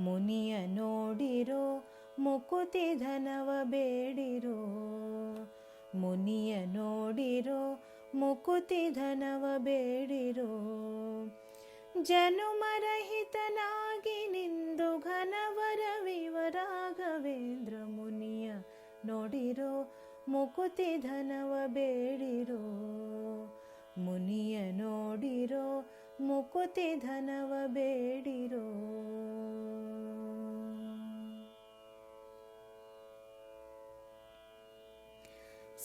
ಮುನಿಯ ನೋಡಿರೋ, ಮುಕುತಿ ಧನವ ಬೇಡಿರೋ. ಮುನಿಯ ನೋಡಿರೋ, ಮುಕುತಿ ಧನವ ಬೇಡಿರೋ. ಜನುಮರಹಿತನಾಗಿ ನಿಂದು ಘನವರ ವಿವರಾಘವೇಂದ್ರ, ಮುನಿಯ ನೋಡಿರೋ, ಮುಕುತಿ ಧನವ ಬೇಡಿರೋ. ಮುನಿಯ ನೋಡಿರೋ, ಮುಕುತಿ ಧನವ ಬೇಡಿರೋ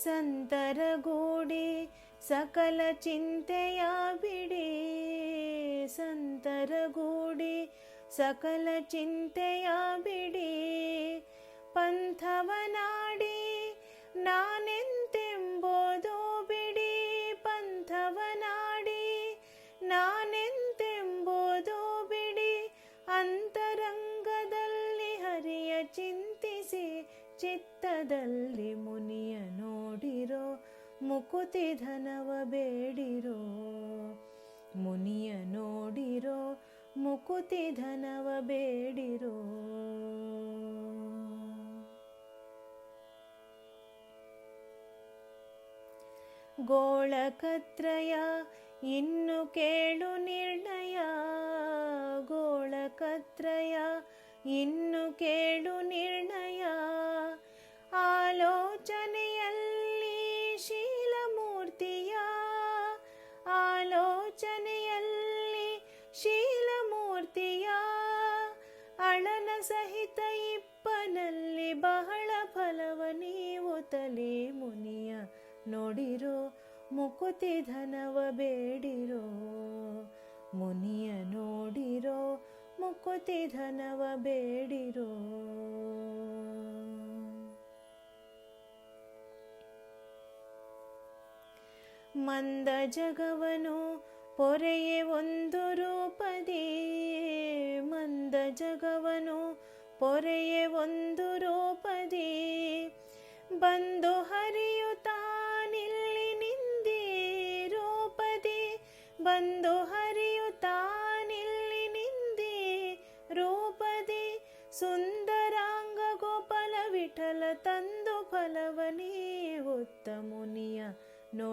ಸಂತರಗೂಡಿ ಸಕಲ ಚಿಂತೆಯ ಬಿಡಿ. ಸಂತರಗೂಡಿ ಸಕಲ ಚಿಂತೆಯ ಬಿಡಿ. ಪಂಥವನಾಡಿ, ನಾನೆಂತೆಂಬುದು ಬಿಡಿ. ಪಂಥವನಾಡಿ, ನಾನೆಂತೆಂಬುದು ಬಿಡಿ. ಅಂತರಂಗದಲ್ಲಿ ಹರಿಯ ಚಿಂತಿಸಿ, ಚಿತ್ತದಲ್ಲಿ ಮುಕುತಿ ಧನವ ಬೇಡಿರೋ ಮುನಿಯ ನೋಡಿರೋ ಮುಕುತಿ ಧನವ ಬೇಡಿರೋ. ಗೋಳಕತ್ರಯ ಇನ್ನು ಕೇಳು ನಿರ್ಣಯ ಗೋಳಕತ್ರಯ ಇನ್ನು ನೋಡಿರೋ, ಮುಕುತಿ ಧನವ ಬೇಡಿರೋ, ಮುನಿಯ ನೋಡಿರೋ, ಮುಕುತಿ ಧನವ ಬೇಡಿರೋ. ಮಂದ ಜಗವನು ಪೊರೆಯೇ ಒಂದು ರೂಪದಿ, ಮಂದ ಜಗವನು ಪೊರೆಯೇ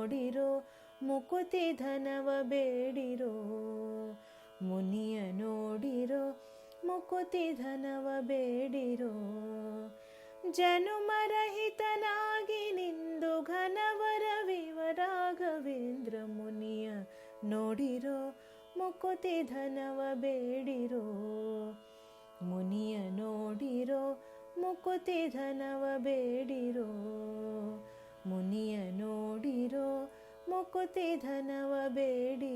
ನೋಡಿರೋ, ಮುಕುತಿ ಧನವ ಬೇಡಿರೋ. ಮುನಿಯ ನೋಡಿರೋ, ಮುಕುತಿ ಧನವ ಬೇಡಿರೋ. ಜನುಮರಹಿತನಾಗಿ ನಿಂದು ಘನವರ ವಿವರಾಘವೇಂದ್ರ ಮುನಿಯ ನೋಡಿರೋ, ಮುಕುತಿ ಧನವ ಬೇಡಿರೋ. ಮುನಿಯ ನೋಡಿರೋ, ಮುಕುತಿ ಧನವ ಬೇಡಿರೋ. ಮುನಿಯ ನೋಡಿರೋ ಮುಕುತಿ ಧನವ ಬೇಡಿರೋ